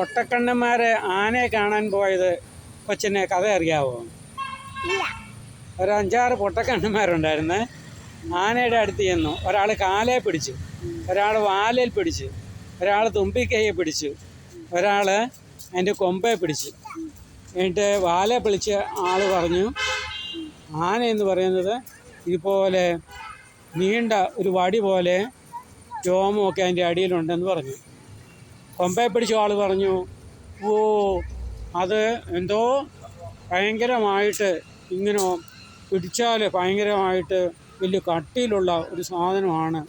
പൊട്ടക്കണ്ണന്മാരെ ആനയെ കാണാൻ പോയത് കൊച്ചിനെ കഥ അറിയാവോ? ഒരു അഞ്ചാറ് പൊട്ടക്കണ്ണന്മാരുണ്ടായിരുന്നേ. ആനയുടെ അടുത്ത് ചെന്നു. ഒരാൾ കാലേ പിടിച്ചു. ഒരാൾ വാലയിൽ പിടിച്ചു. ഒരാൾ തുമ്പിക്കൈയെ പിടിച്ചു. ഒരാൾ അതിന്റെ കൊമ്പെ പിടിച്ചു. എന്നിട്ട് വാലെ പിടിച്ച ആൾ പറഞ്ഞു ആന എന്ന് പറയുന്നത് ഇതുപോലെ നീണ്ട ഒരു വടി പോലെ രോമമൊക്കെ അതിന്റെ അടിയിലുണ്ടെന്ന് പറഞ്ഞു. കൊമ്പെ പിടിച്ച ആൾ പറഞ്ഞു ഓ അത് എന്തോ ഭയങ്കരമായിട്ട് ഇങ്ങനെ പിടിച്ചാൽ ഭയങ്കരമായിട്ട് വലിയ കട്ടിയിലുള്ള ഒരു സാധനമാണ്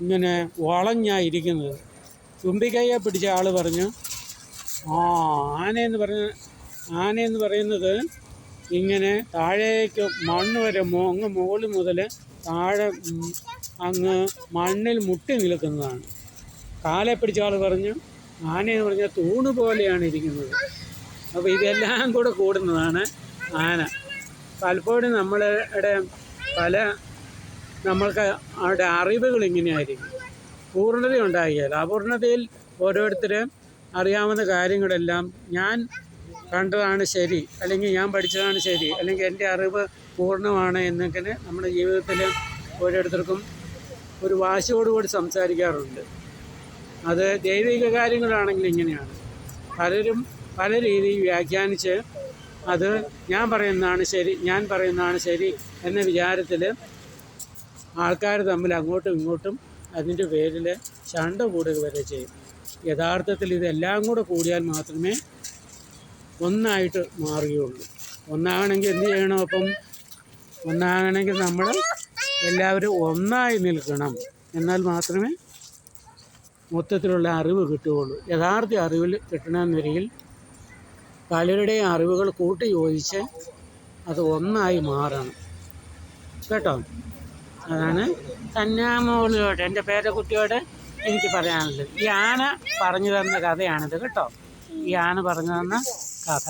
ഇങ്ങനെ വളഞ്ഞായിരിക്കുന്നത് തുമ്പിക്കൈയെ പിടിച്ച ആൾ പറഞ്ഞു ആ ആനയെന്ന് പറഞ്ഞ ആനയെന്ന് പറയുന്നത് ഇങ്ങനെ താഴേക്ക് മണ്ണ് വരെ മോങ്ങ് മുകളിൽ മുതൽ താഴെ അങ്ങ് മണ്ണിൽ മുട്ടി നിൽക്കുന്നതാണ്. കാലെ പിടിച്ച പറഞ്ഞു ആന എന്ന് പറഞ്ഞാൽ തൂണ് പോലെയാണ് ഇരിക്കുന്നത്. അപ്പോൾ ഇതെല്ലാം കൂടെ കൂടുന്നതാണ് ആന. പലപ്പോഴും നമ്മളുടെ പല നമ്മൾക്ക് അവിടെ അറിവുകൾ ഇങ്ങനെയായിരിക്കും. പൂർണത ഉണ്ടാകിയാൽ അപൂർണതയിൽ ഓരോരുത്തരും അറിയാവുന്ന കാര്യങ്ങളെല്ലാം ഞാൻ കണ്ടതാണ് ശരി അല്ലെങ്കിൽ ഞാൻ പഠിച്ചതാണ് ശരി അല്ലെങ്കിൽ എന്റെ അറിവ് പൂർണമാണ് എന്നൊക്കെ നമ്മുടെ ജീവിതത്തിൽ ഓരോരുത്തർക്കും ഒരു വാശിയോടുകൂടി സംസാരിക്കാറുണ്ട്. അത് ദൈവിക കാര്യങ്ങളാണെങ്കിൽ ഇങ്ങനെയാണ്. പലരും പല രീതിയിൽ വ്യാഖ്യാനിച്ച് അത് ഞാൻ പറയുന്നതാണ് ശരി ഞാൻ പറയുന്നതാണ് ശരി എന്ന വിചാരത്തിൽ ആൾക്കാർ തമ്മിൽ അങ്ങോട്ടും ഇങ്ങോട്ടും അതിന്റെ പേരിൽ ചണ്ട കൂടുക വരെ ചെയ്യും. യഥാർത്ഥത്തിൽ ഇതെല്ലാം കൂടെ കൂടിയാൽ മാത്രമേ ഒന്നായിട്ട് മാറുകയുള്ളൂ. ഒന്നാകണമെങ്കിൽ എന്ത് ചെയ്യണം അപ്പം? ഒന്നാകണമെങ്കിൽ നമ്മൾ എല്ലാവരും ഒന്നായി നിൽക്കണം. എന്നാൽ മാത്രമേ മൊത്തത്തിലുള്ള അറിവ് കിട്ടുകയുള്ളൂ. യഥാർത്ഥ അറിവിൽ നിലയിൽ പലരുടെയും അറിവുകൾ കൂട്ടി യോജിച്ച് അത് ഒന്നായി മാറണം. കേട്ടോ? അതാണ് കന്യാമോളിയോട് എന്റെ പേരക്കുട്ടിയോട് എനിക്ക് പറയാനുള്ളത്. ഈ ആന പറഞ്ഞു തന്ന കഥയാണിത് കേട്ടോ? ഈ ആന പറഞ്ഞു തന്ന കഥ.